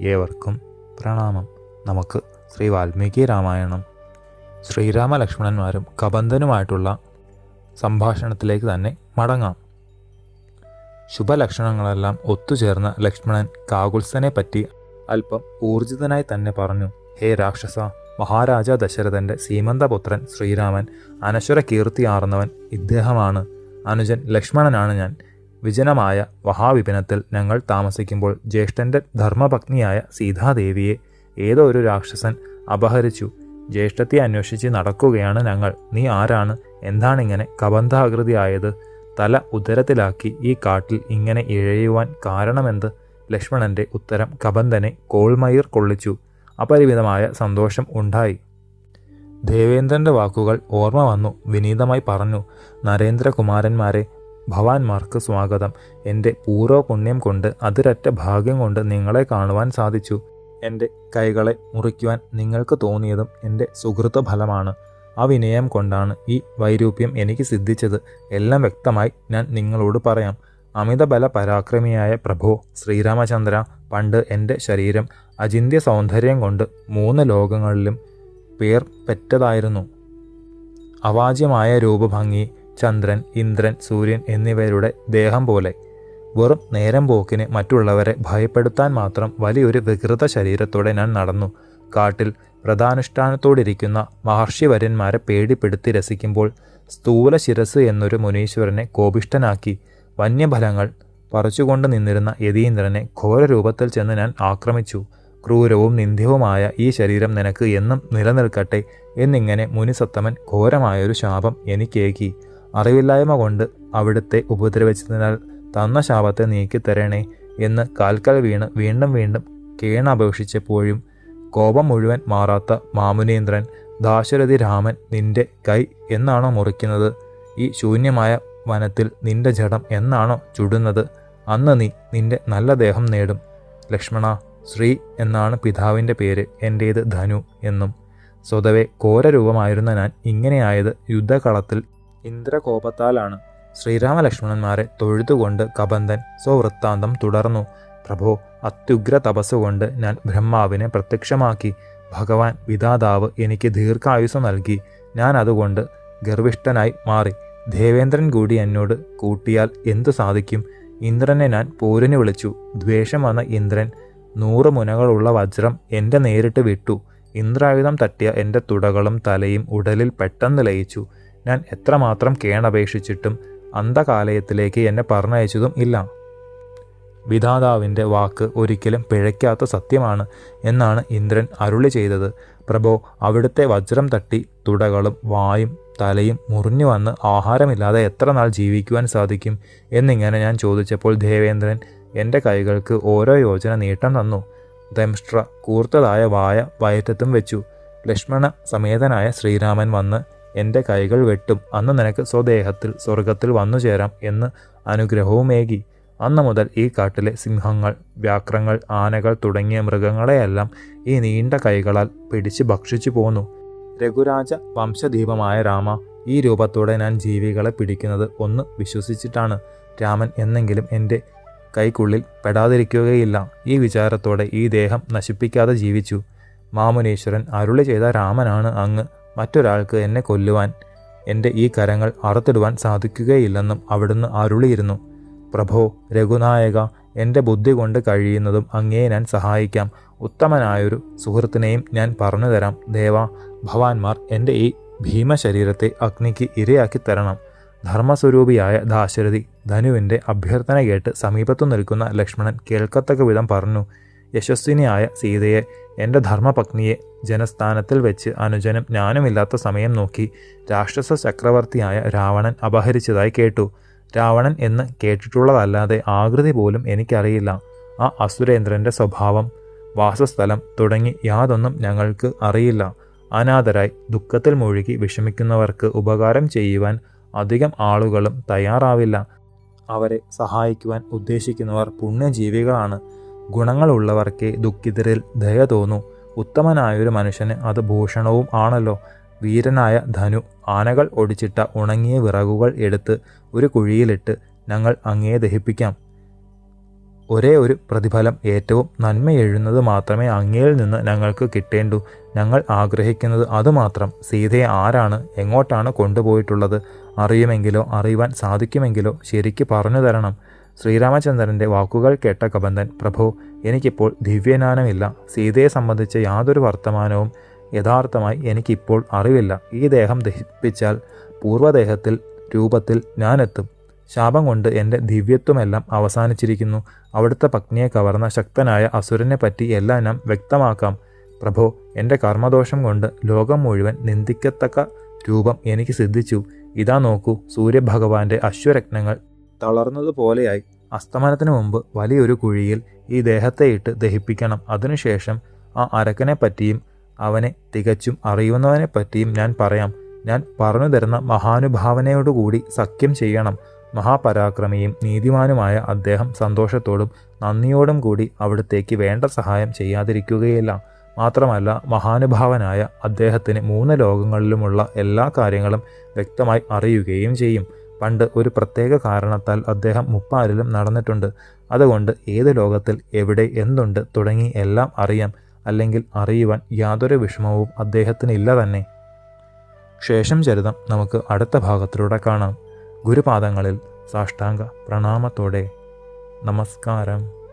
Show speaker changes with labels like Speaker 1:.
Speaker 1: ഏവർക്കും പ്രണാമം. നമുക്ക് ശ്രീ വാൽമീകി രാമായണം ശ്രീരാമ ലക്ഷ്മണന്മാരും കബന്ധനുമായിട്ടുള്ള സംഭാഷണത്തിലേക്ക് തന്നെ മടങ്ങാം. ശുഭലക്ഷണങ്ങളെല്ലാം ഒത്തുചേർന്ന ലക്ഷ്മണൻ കാകുത്സനെ പറ്റി അല്പം ഊർജിതനായി തന്നെ പറഞ്ഞു ഹേ രാക്ഷസ മഹാരാജ ദശരഥന്റെ സീമന്തപുത്രൻ ശ്രീരാമൻ അനശ്വര കീർത്തിയാർന്നവൻ ഇദ്ദേഹമാണ്. അനുജൻ ലക്ഷ്മണനാണ് ഞാൻ. വിജനമായ മഹാവിപിനത്തിൽ ഞങ്ങൾ താമസിക്കുമ്പോൾ ജ്യേഷ്ഠന്റെ ധർമ്മപത്നിയായ സീതാദേവിയെ ഏതോ ഒരു രാക്ഷസൻ അപഹരിച്ചു. ജ്യേഷ്ഠത്തെ അന്വേഷിച്ച് നടക്കുകയാണ് ഞങ്ങൾ. നീ ആരാണ്? എന്താണിങ്ങനെ കബന്ധാകൃതിയായത്? തല ഉദരത്തിലാക്കി ഈ കാട്ടിൽ ഇങ്ങനെ ഇഴയുവാൻ കാരണമെന്ത്? ലക്ഷ്മണന്റെ ഉത്തരം കബന്ധനെ കോൾമയിർ കൊള്ളിച്ചു. അപരിമിതമായ സന്തോഷം ഉണ്ടായി. ദേവേന്ദ്രന്റെ വാക്കുകൾ ഓർമ്മ വന്നു. വിനീതമായി പറഞ്ഞു നരേന്ദ്രകുമാരന്മാരെ ഭവാന്മാർക്ക് സ്വാഗതം. എന്റെ പൂർവ പുണ്യം കൊണ്ട് അതിരറ്റ ഭാഗ്യം കൊണ്ട് നിങ്ങളെ കാണുവാൻ സാധിച്ചു. എന്റെ കൈകളെ മുറിക്കുവാൻ നിങ്ങൾക്ക് തോന്നിയതും എന്റെ സുഹൃത്ത് ഫലമാണ്. ആ വിനയം കൊണ്ടാണ് ഈ വൈരൂപ്യം എനിക്ക് സിദ്ധിച്ചത്. എല്ലാം വ്യക്തമായി ഞാൻ നിങ്ങളോട് പറയാം. അമിതബല പരാക്രമിയായ പ്രഭു ശ്രീരാമചന്ദ്ര പണ്ട് എന്റെ ശരീരം അചിന്ത്യ സൗന്ദര്യം കൊണ്ട് മൂന്ന് ലോകങ്ങളിലും പേർ പെറ്റതായിരുന്നു. അവാജ്യമായ രൂപഭംഗി ചന്ദ്രൻ ഇന്ദ്രൻ സൂര്യൻ എന്നിവരുടെ ദേഹം പോലെ. വെറും നേരം പോക്കിന് മറ്റുള്ളവരെ ഭയപ്പെടുത്താൻ മാത്രം വലിയൊരു വികൃത ശരീരത്തോടെ ഞാൻ നടന്നു. കാട്ടിൽ പ്രധാനുഷ്ഠാനത്തോടിരിക്കുന്ന മഹർഷിവര്യന്മാരെ പേടിപ്പെടുത്തി രസിക്കുമ്പോൾ സ്ഥൂല ശിരസ് എന്നൊരു മുനീശ്വരനെ കോപിഷ്ടനാക്കി വന്യഫലങ്ങൾ പറിച്ചുകൊണ്ട് നിന്നിരുന്ന യതീന്ദ്രനെ ഘോരരൂപത്തിൽ ചെന്ന് ഞാൻ ആക്രമിച്ചു. ക്രൂരവും നിന്ദ്യവുമായ ഈ ശരീരം നിനക്ക് എന്നും നിലനിൽക്കട്ടെ എന്നിങ്ങനെ മുനിസത്തമൻ ഘോരമായൊരു ശാപം എനിക്കേകി. അറിവില്ലായ്മ കൊണ്ട് അവിടുത്തെ ഉപദ്രവിച്ചതിനാൽ തന്ന ശാപത്തെ നീക്കിത്തരണേ എന്ന് കാൽക്കൽ വീണ് വീണ്ടും വീണ്ടും കേണപേക്ഷിച്ചപ്പോഴും കോപം മുഴുവൻ മാറാത്ത മാമുനീന്ദ്രൻ ദാശരഥി രാമൻ നിന്റെ കൈ എന്നാണോ മുറിക്കുന്നത്? ഈ ശൂന്യമായ വനത്തിൽ നിന്റെ ജഡം എന്നാണോ ചുടുന്നത്? അന്ന് നീ നിന്റെ നല്ല ദേഹം നേടും. ലക്ഷ്മണ ശ്രീ എന്നാണ് പിതാവിന്റെ പേര് എന്റേത് ധനു എന്നും. സ്വതവേ ഘോരരൂപമായിരുന്ന ഞാൻ ഇങ്ങനെയായത് യുദ്ധകളത്തിൽ ഇന്ദ്രകോപത്താലാണ്. ശ്രീരാമലക്ഷ്മണന്മാരെ തൊഴുതുകൊണ്ട് കബന്ധൻ സ്വവൃത്താന്തം തുടർന്നു. പ്രഭോ അത്യുഗ്ര തപസ്സുകൊണ്ട് ഞാൻ ബ്രഹ്മാവിനെ പ്രത്യക്ഷമാക്കി. ഭഗവാൻ വിധാതാവ് എനിക്ക് ദീർഘായുസ് നൽകി. ഞാൻ അതുകൊണ്ട് ഗർവിഷ്ഠനായി മാറി. ദേവേന്ദ്രൻ കൂടി എന്നോട് കൂട്ടിയാൽ എന്തു സാധിക്കും? ഇന്ദ്രനെ ഞാൻ പോരിന് വിളിച്ചു. ദ്വേഷം വന്ന ഇന്ദ്രൻ നൂറ് മുനകളുള്ള വജ്രം എന്റെ നേരിട്ട് വിട്ടു. ഇന്ദ്രായുധം തട്ടിയ എന്റെ തുടകളും തലയും ഉടലിൽ പെട്ടെന്ന് ലയിച്ചു. ഞാൻ എത്രമാത്രം കേണപേക്ഷിച്ചിട്ടും അന്ധകാലയത്തിലേക്ക് എന്നെ പറഞ്ഞയച്ചതും ഇല്ല. വിധാതാവിന്റെ വാക്ക് ഒരിക്കലും പിഴയ്ക്കാത്ത സത്യമാണ് എന്നാണ് ഇന്ദ്രൻ അരുളി ചെയ്തത്. പ്രഭോ അവിടുത്തെ വജ്രം തട്ടി തുടകളും വായും തലയും മുറിഞ്ഞു വന്ന് ആഹാരമില്ലാതെ എത്ര നാൾ ജീവിക്കുവാൻ സാധിക്കും എന്നിങ്ങനെ ഞാൻ ചോദിച്ചപ്പോൾ ദേവേന്ദ്രൻ എന്റെ കൈകൾക്ക് ഓരോ യോജന നീട്ടം തന്നു. ദംഷ്ട്ര കൂർത്തതായ വായ വയറ്റത്തും വെച്ചു. ലക്ഷ്മണ സമേതനായ ശ്രീരാമൻ വന്ന് എന്റെ കൈകൾ വെട്ടും. അന്ന് നിനക്ക് സ്വദേഹത്തിൽ സ്വർഗത്തിൽ വന്നു ചേരാം എന്ന് അനുഗ്രഹവുമേകി. അന്ന് മുതൽ ഈ കാട്ടിലെ സിംഹങ്ങൾ വ്യാക്രങ്ങൾ ആനകൾ തുടങ്ങിയ മൃഗങ്ങളെയെല്ലാം ഈ നീണ്ട കൈകളാൽ പിടിച്ച് ഭക്ഷിച്ചു പോന്നു. രഘുരാജ വംശദീപമായ രാമ ഈ രൂപത്തോടെ ഞാൻ ജീവികളെ പിടിക്കുന്നത് ഒന്ന് വിശ്വസിച്ചിട്ടാണ്. രാമൻ എന്നെങ്കിലും എന്റെ കൈക്കുള്ളിൽ പെടാതിരിക്കുകയില്ല. ഈ വിചാരത്തോടെ ഈ ദേഹം നശിപ്പിക്കാതെ ജീവിച്ചു. മാമുനീശ്വരൻ അരുളി ചെയ്ത രാമനാണ് അങ്ങ് മറ്റൊരാൾക്ക് എന്നെ കൊല്ലുവാൻ എന്റെ ഈ കരങ്ങൾ അറുത്തിടുവാൻ സാധിക്കുകയില്ലെന്നും അവിടുന്ന് അരുളിയിരുന്നു. പ്രഭോ രഘുനായക എന്റെ ബുദ്ധി കൊണ്ട് കഴിയുന്നതും അങ്ങേ ഞാൻ സഹായിക്കാം. ഉത്തമനായൊരു സുഹൃത്തിനെയും ഞാൻ പറഞ്ഞു തരാം. ദേവ ഭവാന്മാർ എന്റെ ഈ ഭീമശരീരത്തെ അഗ്നിക്ക് ഇരയാക്കി തരണം. ധർമ്മസ്വരൂപിയായ ദാശരഥി ധനുവിന്റെ അഭ്യർത്ഥന കേട്ട് സമീപത്തു നിൽക്കുന്ന ലക്ഷ്മണൻ കേൾക്കത്തക്ക വിധം പറഞ്ഞു യശസ്വിനിയായ സീതയെ എന്റെ ധർമ്മപത്നിയെ ജനസ്ഥാനത്തിൽ വെച്ച് അനുജനും ഞാനുമില്ലാത്ത സമയം നോക്കി രാക്ഷസ ചക്രവർത്തിയായ രാവണൻ അപഹരിച്ചതായി കേട്ടു. രാവണൻ എന്ന് കേട്ടിട്ടുള്ളതല്ലാതെ ആകൃതി പോലും എനിക്കറിയില്ല. ആ അസുരേന്ദ്രന്റെ സ്വഭാവം വാസസ്ഥലം തുടങ്ങി യാതൊന്നും ഞങ്ങൾക്ക് അറിയില്ല. അനാഥരായി ദുഃഖത്തിൽ മുഴുകി വിഷമിക്കുന്നവർക്ക് ഉപകാരം ചെയ്യുവാൻ അധികം ആളുകളും തയ്യാറാവില്ല. അവരെ സഹായിക്കുവാൻ ഉദ്ദേശിക്കുന്നവർ പുണ്യജീവികളാണ്. ഗുണങ്ങളുള്ളവർക്കേ ദുഃഖിതരിൽ ദയ തോന്നൂ. ഉത്തമനായൊരു മനുഷ്യന് അത് ഭൂഷണവും ആണല്ലോ. വീരനായ ധനു ആനകൾ ഒടിച്ചിട്ട ഉണങ്ങിയ വിറകുകൾ എടുത്ത് ഒരു കുഴിയിലിട്ട് ഞങ്ങൾ അങ്ങേ ദഹിപ്പിക്കാം. ഒരേ ഒരു പ്രതിഫലം ഏറ്റവും നന്മ നന്മയെഴുന്നത് മാത്രമേ അങ്ങയിൽ നിന്ന് ഞങ്ങൾക്ക് കിട്ടേണ്ടൂ. ഞങ്ങൾ ആഗ്രഹിക്കുന്നത് അതുമാത്രം സീതയെ ആരാണ് എങ്ങോട്ടാണ് കൊണ്ടുപോയിട്ടുള്ളത്? അറിയുമെങ്കിലോ അറിയുവാൻ സാധിക്കുമെങ്കിലോ ശരിക്ക് പറഞ്ഞു തരണം. ശ്രീരാമചന്ദ്രന്റെ വാക്കുകൾ കേട്ട കബന്ധൻ പ്രഭു എനിക്കിപ്പോൾ ദിവ്യജ്ഞാനമില്ല. സീതയെ സംബന്ധിച്ച് യാതൊരു വർത്തമാനവും യഥാർത്ഥമായി എനിക്കിപ്പോൾ അറിവില്ല. ഈ ദേഹം ദഹിപ്പിച്ചാൽ പൂർവദേഹത്തിൽ രൂപത്തിൽ ഞാനെത്തും. ശാപം കൊണ്ട് എന്റെ ദിവ്യത്വമെല്ലാം അവസാനിച്ചിരിക്കുന്നു. അവിടുത്തെ പത്നിയെ കവർന്ന ശക്തനായ അസുരനെ പറ്റി എല്ലാം ഞാൻ വ്യക്തമാക്കാം. പ്രഭോ എന്റെ കർമ്മദോഷം കൊണ്ട് ലോകം മുഴുവൻ നിന്ദിക്കത്തക്ക രൂപം എനിക്ക് സിദ്ധിച്ചു. ഇതാ നോക്കൂ സൂര്യഭഗവാന്റെ അശ്വരത്നങ്ങൾ. തളർന്നതുപോലെയായി അസ്തമനത്തിന് മുമ്പ് വലിയൊരു കുഴിയിൽ ഈ ദേഹത്തെ ഇട്ട് ദഹിപ്പിക്കണം. അതിനുശേഷം ആ അരക്കനെ പറ്റിയും അവനെ തികച്ചും അറിയുന്നവനെ പറ്റിയും ഞാൻ പറയാം. ഞാൻ പറഞ്ഞു തരുന്ന മഹാനുഭാവനയോടുകൂടി സഖ്യം ചെയ്യണം. മഹാപരാക്രമിയും നീതിമാനുമായ അദ്ദേഹം സന്തോഷത്തോടും നന്ദിയോടും കൂടി അവിടത്തേക്ക് വേണ്ട സഹായം ചെയ്യാതിരിക്കുകയില്ല. മാത്രമല്ല മഹാനുഭാവനായ അദ്ദേഹത്തിന് മൂന്ന് ലോകങ്ങളിലുമുള്ള എല്ലാ കാര്യങ്ങളും വ്യക്തമായി അറിയുകയും ചെയ്യും. പണ്ട് ഒരു പ്രത്യേക കാരണത്താൽ അദ്ദേഹം മുപ്പാലിലും നടന്നിട്ടുണ്ട്. അതുകൊണ്ട് ഏത് ലോകത്തിൽ എവിടെ എന്തുണ്ട് തുടങ്ങി എല്ലാം അറിയാം. അല്ലെങ്കിൽ അറിയുവാൻ യാതൊരു വിഷമവും അദ്ദേഹത്തിന് ഇല്ല തന്നെ. ശേഷം ചരിതം നമുക്ക് അടുത്ത ഭാഗത്തിലൂടെ കാണാം. ഗുരുപാദങ്ങളിൽ സാഷ്ടാംഗ പ്രണാമത്തോടെ. നമസ്കാരം.